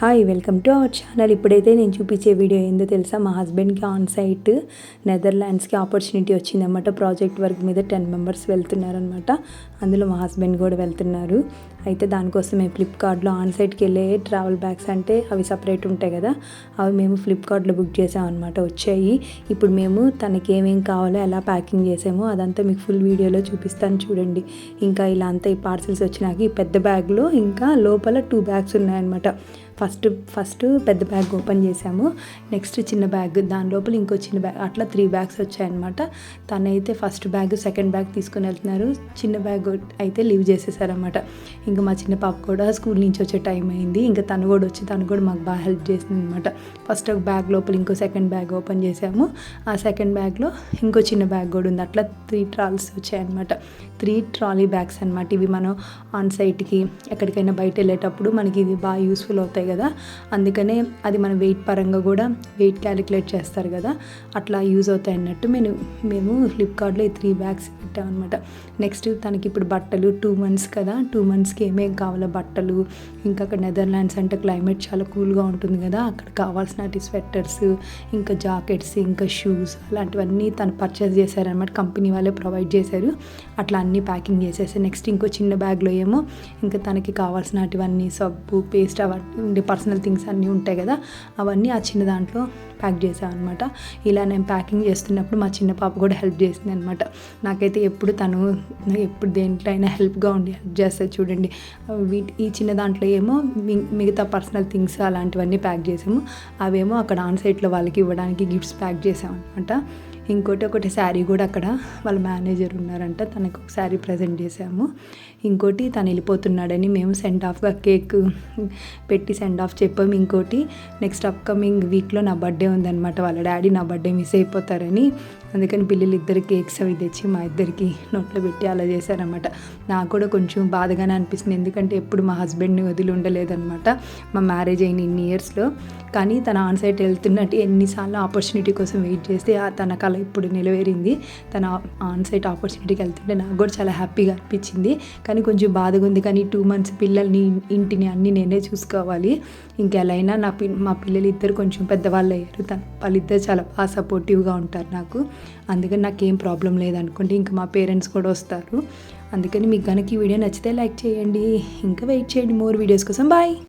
Hi welcome to our channel ఇప్పుడైతే నేను చూపించే వీడియో ఏందో తెలుసా? మా హస్బెండ్కి ఆన్ సైట్ నెదర్లాండ్స్కి ఆపర్చునిటీ వచ్చిందన్నమాట. ప్రాజెక్ట్ వర్క్ మీద టెన్ మెంబర్స్ వెళ్తున్నారనమాట అందులో మా హస్బెండ్ కూడా వెళ్తున్నారు. అయితే దానికోసం మేము ఫ్లిప్కార్ట్లో ఆన్ సైట్కి వెళ్ళే ట్రావెల్ బ్యాగ్స్ అంటే అవి సపరేట్ ఉంటాయి కదా? అవి మేము ఫ్లిప్కార్ట్లో బుక్ చేసామన్నమాట వచ్చాయి. ఇప్పుడు మేము తనకి ఏమేమి కావాలో ఎలా ప్యాకింగ్ చేసామో అదంతా మీకు ఫుల్ వీడియోలో చూపిస్తాను చూడండి. ఇంకా ఇలా అంతా ఈ పార్సిల్స్ వచ్చినాక ఈ పెద్ద బ్యాగ్లో ఇంకా లోపల టూ బ్యాగ్స్ ఉన్నాయన్నమాట. ఫస్ట్ ఫస్ట్ పెద్ద బ్యాగ్ ఓపెన్ చేసాము నెక్స్ట్ చిన్న బ్యాగ్ దాని లోపల ఇంకో చిన్న బ్యాగ్ అట్లా త్రీ బ్యాగ్స్ వచ్చాయన్నమాట. తనైతే ఫస్ట్ బ్యాగ్ సెకండ్ బ్యాగ్ తీసుకుని వెళ్తున్నారు. చిన్న బ్యాగ్ అయితే లీవ్ చేసేసారనమాట ఇంకా మా చిన్న పాప కూడా స్కూల్ నుంచి వచ్చే టైం అయింది. ఇంకా తను కూడా వచ్చి తను కూడా మాకు బాగా హెల్ప్ చేసింది అనమాట ఫస్ట్ ఒక బ్యాగ్ లోపల ఇంకో సెకండ్ బ్యాగ్ ఓపెన్ చేసాము ఆ సెకండ్ బ్యాగ్లో ఇంకో చిన్న బ్యాగ్ కూడా ఉంది. అట్లా త్రీ ట్రాల్స్ వచ్చాయన్నమాట. త్రీ ట్రాలీ బ్యాగ్స్ అనమాట ఇవి మనం ఆన్ సైట్కి ఎక్కడికైనా బయట వెళ్ళేటప్పుడు మనకి ఇవి బాగా యూస్ఫుల్ అవుతాయి. కదా. అందుకనే అది మన వెయిట్ పరంగా కూడా వెయిట్ క్యాలిక్యులేట్ చేస్తారు కదా. అట్లా యూజ్ అవుతాయి అన్నట్టు మేము మేము ఫ్లిప్కార్ట్లో ఈ త్రీ బ్యాగ్స్ పెట్టామన్నమాట. నెక్స్ట్ తనకి ఇప్పుడు బట్టలు టూ మంత్స్ కదా టూ మంత్స్కి ఏమేం కావాలో బట్టలు ఇంకా అక్కడ నెదర్లాండ్స్ అంటే క్లైమేట్ చాలా కూల్గా ఉంటుంది కదా అక్కడ కావాల్సిన స్వెట్టర్స్ ఇంకా జాకెట్స్ ఇంకా షూస్ అలాంటివన్నీ తను పర్చేస్ చేశారనమాట కంపెనీ వాళ్ళే ప్రొవైడ్ చేశారు. అట్లా అన్నీ ప్యాకింగ్ చేసేసి నెక్స్ట్ ఇంకో చిన్న బ్యాగ్లో ఏమో ఇంకా తనకి కావాల్సినటివన్నీ సబ్బు పేస్ట్ అవన్నీ ఉండే పర్సనల్ థింగ్స్ అన్నీ ఉంటాయి కదా అవన్నీ ఆ చిన్న దాంట్లో ప్యాక్ చేసాం అనమాట ఇలా నేను ప్యాకింగ్ చేస్తున్నప్పుడు మా చిన్న పాప కూడా హెల్ప్ చేసింది అనమాట నాకైతే ఎప్పుడు తను ఎప్పుడు దేంట్లో అయినా హెల్ప్గా ఉండి హెల్ప్ చేస్తుంది చూడండి. వీటి ఈ చిన్న దాంట్లో ఏమో మిగతా పర్సనల్ థింగ్స్ అలాంటివన్నీ ప్యాక్ చేసాము. అవేమో అక్కడ ఆన్ సైట్లో వాళ్ళకి ఇవ్వడానికి గిఫ్ట్స్ ప్యాక్ చేసాం అనమాట ఇంకోటి ఒకటి శారీ కూడా అక్కడ వాళ్ళ మేనేజర్ ఉన్నారంట. తనకు ఒక శారీ ప్రజెంట్ చేసాము ఇంకోటి తను వెళ్ళిపోతున్నాడని మేము సెండ్ ఆఫ్గా కేక్ పెట్టి సెండ్ ఆఫ్ చెప్పాము. ఇంకోటి నెక్స్ట్ అప్కమింగ్ వీక్లో నా బర్త్డే ఉందన్నమాట. వాళ్ళ డాడీ నా బర్త్డే మిస్ అయిపోతారని. అందుకని పిల్లలు ఇద్దరు కేక్స్ అవి తెచ్చి మా ఇద్దరికి నోట్లో పెట్టి అలా చేశారనమాట నాకు కూడా కొంచెం బాధగానే అనిపిస్తుంది. ఎందుకంటే ఎప్పుడు మా హస్బెండ్ని వదిలి ఉండలేదన్నమాట మా మ్యారేజ్ అయిన ఇన్ని ఇయర్స్లో కానీ తన ఆన్సైట్ వెళ్తున్నట్టు ఎన్నిసార్లు ఆపర్చునిటీ కోసం వెయిట్ చేస్తే తన కళ ఇప్పుడు నిలవేరింది. తన ఆన్సైట్ ఆపర్చునిటీకి వెళ్తుంటే నాకు కూడా చాలా హ్యాపీగా అనిపించింది. కానీ కొంచెం బాధగా ఉంది. కానీ టూ మంత్స్ పిల్లల్ని ఇంటిని అన్నీ నేనే చూసుకోవాలి. ఇంకెలైనా నా పి మా పిల్లలు ఇద్దరు కొంచెం పెద్దవాళ్ళు అయ్యారు. తన వాళ్ళిద్దరు చాలా బాగా సపోర్టివ్గా ఉంటారు నాకు. అందుకని నాకేం ప్రాబ్లం లేదనుకోండి. ఇంకా మా పేరెంట్స్ కూడా వస్తారు. అందుకని మీకు కనుక ఈ వీడియో నచ్చితే లైక్ చేయండి. ఇంకా వెయిట్ చేయండి. మోర్ వీడియోస్ కోసం. బాయ్